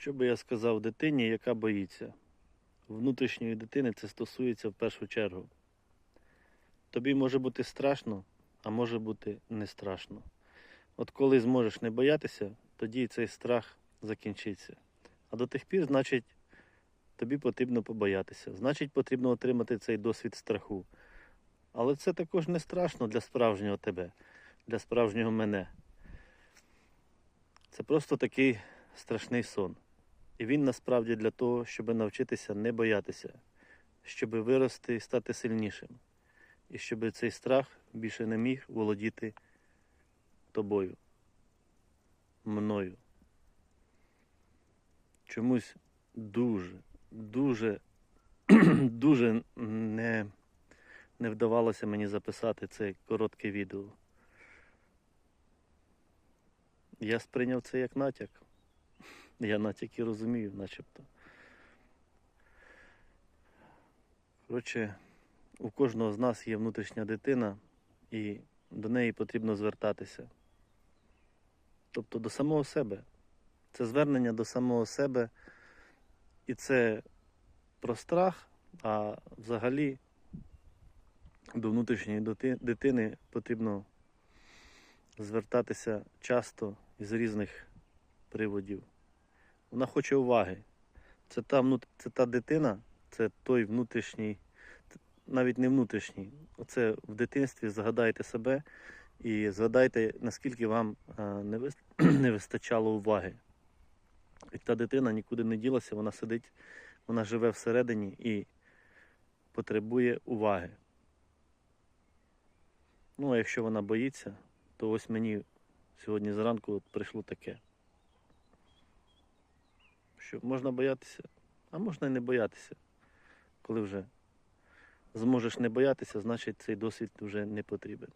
Що би я сказав дитині, яка боїться? Внутрішньої дитини це стосується в першу чергу. Тобі може бути страшно, а може бути не страшно. От коли зможеш не боятися, тоді цей страх закінчиться. А до тих пір, значить, тобі потрібно побоятися. Значить, потрібно отримати цей досвід страху. Але це також не страшно для справжнього тебе, для справжнього мене. Це просто такий страшний сон. І він насправді для того, щоб навчитися не боятися, щоб вирости і стати сильнішим. І щоб цей страх більше не міг володіти тобою, мною. Чомусь дуже, дуже, дуже не, не вдавалося мені записати це коротке відео. Я сприйняв це як натяк. Я натяки розумію, начебто. Коротше, у кожного з нас є внутрішня дитина, і до неї потрібно звертатися. Тобто до самого себе. Це звернення до самого себе. І це про страх, а взагалі до внутрішньої дитини потрібно звертатися часто із різних приводів. Вона хоче уваги. Це та, це та дитина, це той внутрішній, навіть не внутрішній. Оце в дитинстві згадайте себе і згадайте, наскільки вам е, не, не вистачало уваги. І та дитина нікуди не ділася, вона сидить, вона живе всередині і потребує уваги. Ну, а якщо вона боїться, то ось мені сьогодні зранку прийшло таке. Що можна боятися, а можна і не боятися. Коли вже зможеш не боятися, значить цей досвід вже не потрібен.